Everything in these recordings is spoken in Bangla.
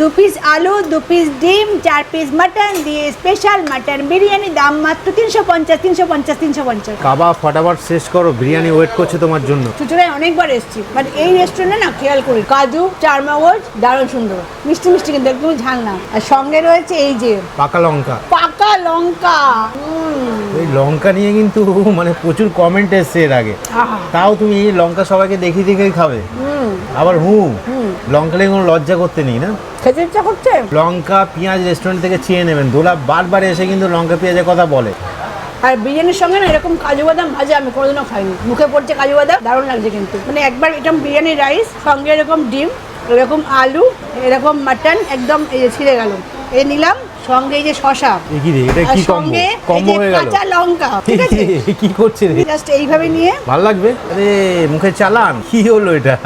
দু পিস আলু দু পিস ডিম চার পিস মাটন দিয়ে স্পেশাল মাটন বিরিয়ানি দাম মাত্র তিনশো পঞ্চাশ তিনশো পঞ্চাশ তিনশো পঞ্চাশ। কাবাব ফটাফট শেষ করো বিরিয়ানি ওয়েট করছে তোমার জন্য। চুচুড়ায় অনেকবার এসেছি বাট এই রেস্টুরেন্টে না খেয়াল করি কাজু চারমগজ দারুণ সুন্দর। মিষ্টি মিষ্টি কিন্তু একদম ঝাল না। আর সঙ্গে রয়েছে এই যে পাকা লঙ্কা। পাকা লঙ্কা উম, এই লঙ্কা নিয়ে কিন্তু মানে প্রচুর কমেন্ট এসছে এর আগে। আহা, তাও তুমি এই লঙ্কা সবাইকে দেখি দেখেই খাবে। আবার হু হুম। লঙ্কা নিয়ে কোনো লজ্জা করতে নেই না? খেতে ইচ্ছা করছে? লঙ্কা পেঁয়াজ রেস্টুরেন্ট থেকে চেয়ে নেবেন। দোলা বারবার এসে কিন্তু লঙ্কা পেঁয়াজের কথা বলে। আর বিরিয়ানির সঙ্গে না এরকম কাজু বাদাম ভাজা আমি কোনোদিনও খাইনি। মুখে পড়ছে কাজু বাদাম দারুণ লাগছে কিন্তু। মানে একবার এরকম বিরিয়ানি রাইস সঙ্গে এরকম ডিম এরকম আলু এরকম মাটন একদম ছিঁড়ে গেল। এ নিলাম সঙ্গে এই যে শশা। কি রে এটা কি কম্বো? কম্বো হয়ে গেল। কাঁচা লঙ্কা ঠিক আছে? কি করছে রে? জাস্ট এইভাবে নিয়ে। ভালো লাগবে? আরে মুখে চালান কি হলো এটা?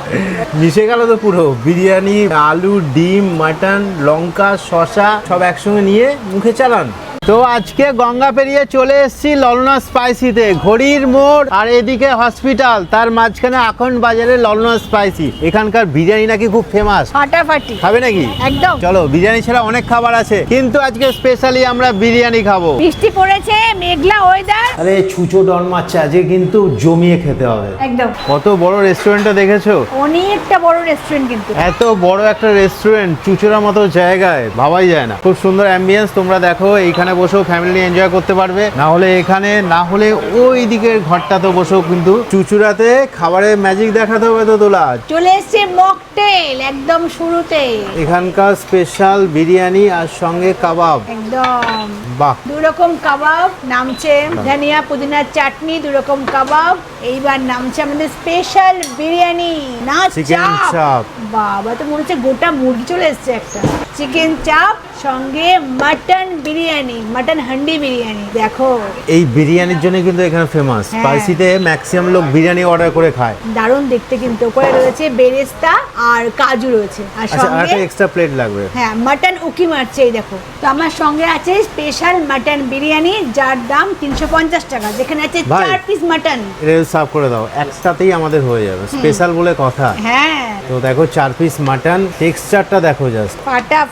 মিশে গেল তো পুরো। বিরিয়ানি আলু ডিম মাটন লঙ্কা শশা সব একসঙ্গে নিয়ে মুখে চালান। তো আজকে গঙ্গা পেরিয়ে চলে এসেছি ললনা স্পাইসিতে ঘড়ির মোড় আর এদিকে হসপিটাল তার মাঝখানে এখন বাজারে ললনা স্পাইসি এখানকার বিরিয়ানি নাকি খুব ফেমাস ফাটাফাটি। খাবে নাকি? একদম। চলো বিরিয়ানি ছাড়া অনেক খাবার আছে কিন্তু আজকে স্পেশালি আমরা বিরিয়ানি খাব। বৃষ্টি পড়েছে মেঘলা ওয়েদার আরে ছুচো ডন মাছ আজকে কিন্তু জমিয়ে খেতে হবে। একদম। কত বড় রেস্টুরেন্টটা দেখেছ? অনেকটা বড় রেস্টুরেন্ট কিন্তু। এত বড় একটা রেস্টুরেন্ট চুচুড়ার মতো জায়গায় ভাবাই যায় না। খুব সুন্দর অ্যাম্বিয়েন্স তোমরা দেখো এইখানে বসেও ফ্যামিলি এনজয় করতে পারবে। না হলে এখানে না হলে ওই দিকের ঘরটাতে বসেও কিন্তু চুচুড়াতে খাবারের ম্যাজিক দেখাতে হবে তো দোলা। চলে এসছে মকটেল একদম শুরুতে। এখানকার স্পেশাল বিরিয়ানি আর সঙ্গে কাবাব। একদম। বাহ। দু রকম কাবাব নামছে ধনিয়া পুদিনার চাটনি দু রকম কাবাব। এইবার নামছে আমাদের স্পেশাল বিরিয়ানি। না চাপ। চাপ। বাবা তো মনে হচ্ছে গোটা মুরগি চলে এসছে একটা। চিকেন চাপ সঙ্গে মাটন বিরিয়ানি মাটন হান্ডি বিরিয়ানি দেখো। এই বিরিয়ানির জন্য কিন্তু এখানে ফেমাস হ্যাঁ। স্পাইসিতে ম্যাক্সিমাম লোক বিরিয়ানি অর্ডার করে খায়। দারুণ দেখতে কিন্তু। ওপরে রয়েছে বেরেস্তা আর কাজু রয়েছে। আর আচ্ছা সঙ্গে একটা এক্সট্রা প্লেট লাগবে। হ্যাঁ মাটন উকি মারছে এই দেখো। তো আমার সঙ্গে আছে স্পেশাল মাটন বিরিয়ানি যার দাম তিনশো পঞ্চাশ টাকা। যেখানে আছে। চার পিস মাটন। এটা সার্ভ করে দাও একসাথেই আমাদের হয়ে যাবে। স্পেশাল বলে কথা। হ্যাঁ। তো দেখো চার পিস মাটন টেক্সচারটা দেখো জাস্ট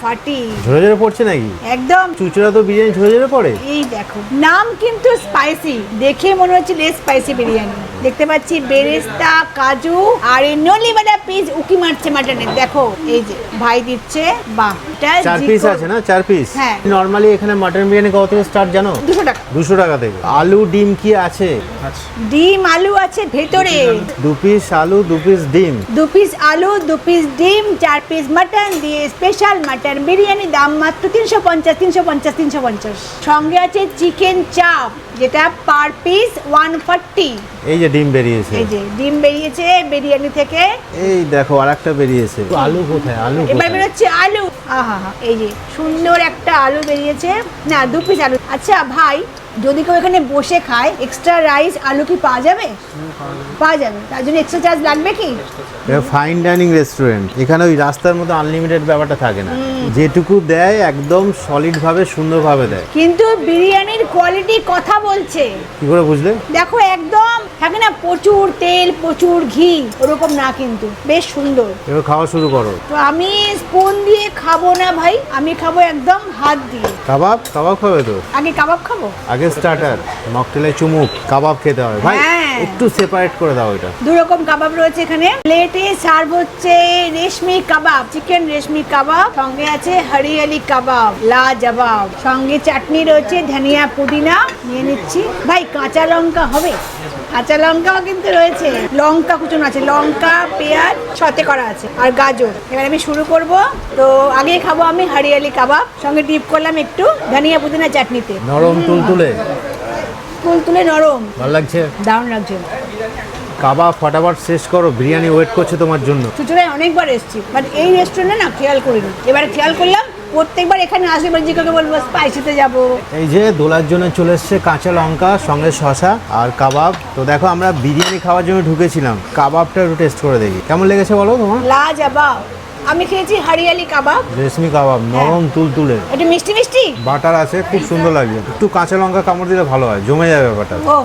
ফাটাফাটি ঝরে ঝরে পড়ছে নাকি? একদম। চুচুড়া তো বিরিয়ানি ঝরে ঝরে পড়ে? এই দেখো নাম কিন্তু স্পাইসি দেখে মনে হচ্ছে লেস স্পাইসি বিরিয়ানি। দেখতে পাচ্ছি বেরেস্তা কাজু আর এই নলি বাটা পিস উকি মারছে মাটনের দেখো এই যে ভাই দিচ্ছে বাহ এটা চার পিস আছে না? চার পিস হ্যাঁ। নরমালি এখানে মাটন বিরিয়ানি কত থেকে স্টার্ট জানো? দুশো টাকা। দুশো টাকা থেকে। আলু ডিম কি আছে? ডিম আলু আছে ভেতরে। দু পিস আলু দু পিস ডিম। দু পিস আলু দু পিস ডিম চার পিস মাটন দিয়ে স্পেশাল মাটন বিরিয়ানি দাম মাত্র তিনশো পঞ্চাশ তিনশো পঞ্চাশ তিনশো পঞ্চাশ। সঙ্গে আছে চিকেন চাপ যেটা পার পিস ওয়ান ফর্টি এই যে ডিম বেরিয়েছে। এই যে ডিম বেরিয়েছে বিরিয়ানি থেকে। এই দেখো আর একটা বেরিয়েছে আলু কোথায়? আলু এবার বেরোচ্ছে আলু। আহা হা এই যে সুন্দর একটা আলু বেরিয়েছে। না দু পিস আলু। আচ্ছা ভাই যদি কেউ এখানে বসে খায় এক্সট্রা রাইস আলু কি পাওয়া যাবে? পাওয়া যাবে। তার জন্য এক্সট্রা চার্জ লাগবে কি? ফাইন ডাইনিং রেস্টুরেন্ট এখানে ওই রাস্তার মতো আনলিমিটেড ব্যাপারটা থাকে না। যেটুকু দেয় একদম সলিড ভাবে সুন্দর ভাবে দেয়। কিন্তু বিরিয়ানির কোয়ালিটি কথা বলছে। কি করে বুঝলে? দেখো একদম থাকে না প্রচুর তেল প্রচুর ঘি ওরকম না কিন্তু। বেশ সুন্দর। এবার খাওয়া শুরু করো। তো আমি স্পুন দিয়ে খাব না ভাই আমি খাব একদম হাত দিয়ে। কাবাব? কাবাব খাবে তো? আগে কাবাব খাব? আগে স্টার্টার মকটেলে চুমুক কাবাব খেতে হয় ভাই হ্যাঁ। একটু সেপারেট করে দাও এটা। দু রকম কাবাব রয়েছে এখানে। প্লেটে সার্ভ হচ্ছে রেশমি কাবাব চিকেন রেশমি কাবাব সঙ্গে আছে হরিয়ালি কাবাব লা জবাব সঙ্গে চাটনি রয়েছে ধনিয়া পুদিনা। নিয়ে নিচ্ছি। ভাই কাঁচা লঙ্কা হবে? কাঁচা লঙ্কাও কিন্তু রয়েছে। লঙ্কা কুচুন আছে। লঙ্কা পেঁয়াজ সতে করা আছে। আর গাজর। এবার আমি শুরু করব। তো আগে খাব আমি হরিয়ালি কাবাব। সঙ্গে ডিপ করলাম একটু ধনিয়া পুদিনা চাটনিতে। নরম তুলতুলে? ফুল তুলে নরম। ভালো লাগছে? দারুণ লাগছে। কাবাব ফটাফট শেষ করো। বিরিয়ানি ওয়েট করছে তোমার জন্য। চুচুড়ায় অনেকবার এসেছি। বাট এই রেস্টুরেন্টে না খেয়াল করিনি। এবার খেয়াল করলাম প্রত্যেকবার এখানে আসলে এবার জিজ্ঞাসা বলব স্পাইসিতে যাব। এই যে দোলার জন্য চলে এসছে কাঁচা লঙ্কা সঙ্গে শশা আর কাবাব। তো দেখো আমরা বিরিয়ানি খাওয়ার জন্য ঢুকেছিলাম। কাবাবটা একটু টেস্ট করে দেখি। কেমন লেগেছে বলো তোমার? লা যাবাব আমি খেয়েছি হরিয়ালি কাবাব। রেশমি কাবাব নরম তুলতুলে। একটু মিষ্টি মিষ্টি? বাটার আছে খুব সুন্দর লাগছে একটু কাঁচা লঙ্কা কামড় দিলে ভালো হয় জমে যাবে ব্যাপারটা। ও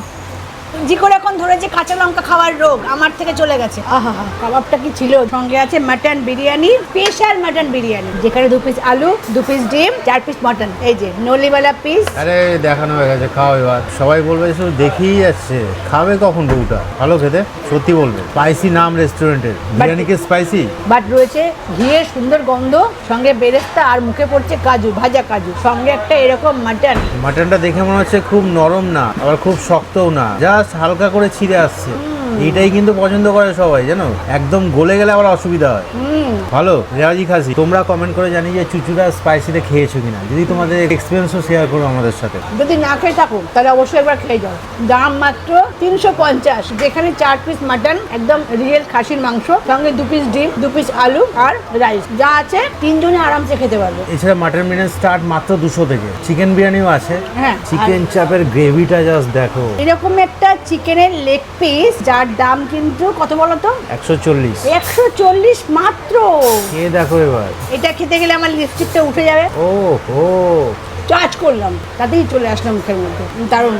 জি করে এখন ধরেছে কাঁচা লঙ্কা খাওয়ার রোগ আমার থেকে চলে গেছে। আহা হা কাবাবটা কি ছিল? সঙ্গে আছে mutton biryani special mutton biryani. যেখানে দু পিস আলু দু পিস ডিম চার পিস মটন এই যে নলিওয়ালা পিস আরে দেখানো হয়ে গেছে খাও এবার সবাই বলবে শুধু দেখেই যাচ্ছে। খাবে কখন বউটা? ভালো খেতে সত্যি বলবে। স্পাইসি নাম রেস্টুরেন্টের বিরিয়ানি কি স্পাইসি বাট রয়েছে ঘিয়ের সুন্দর গন্ধ সঙ্গে বেরেস্তা আর মুখে পড়ছে কাজু ভাজা কাজু সঙ্গে একটা এরকম মাটন মাটনটা দেখে মনে হচ্ছে খুব নরম না আবার খুব শক্তও না। জাস্ট হালকা করে ছিঁড়ে আসছে। এইটাই কিন্তু পছন্দ করে সবাই জানো? একদম গলে গেলে আবার অসুবিধা হয়। ভালো? রেওয়াজি খাসি তোমরা কমেন্ট করে জানি যে চুচুড়া স্পাইসিতে খেয়েছো কিনা। যদি তোমাদের এক্সপিরিয়েন্সও শেয়ার করো আমাদের সাথে। যদি না খেয়ে থাকো তাহলে অবশ্যই একবার খেয়ে যাও। দাম মাত্র তিনশো পঞ্চাশ। যেখানে চার পিস মাটন একদম রিয়েল খাসির মাংস সঙ্গে দু পিস ডিম দু পিস আলু আর রাইস যা আছে তিনজনে আরামসে খেতে পারবে। এছাড়া মাটন বিরিয়ানি স্টার্ট মাত্র দুশো থেকে। চিকেন বিরিয়ানিও আছে। হ্যাঁ, চিকেন চাপের গ্রেভিটা জাস্ট দেখো। এরকম একটা চিকেনের লেগ পিস যার দাম কিন্তু কত বলো তো? একশো চল্লিশ। একশো চল্লিশ মাত্র। খেয়ে দেখো এবার। এটা খেতে গেলে আমার লিপস্টিকটা উঠে যাবে। ও হো চার্জ করলাম তাতেই চলে আসলাম মুখের মধ্যে। দারুণ।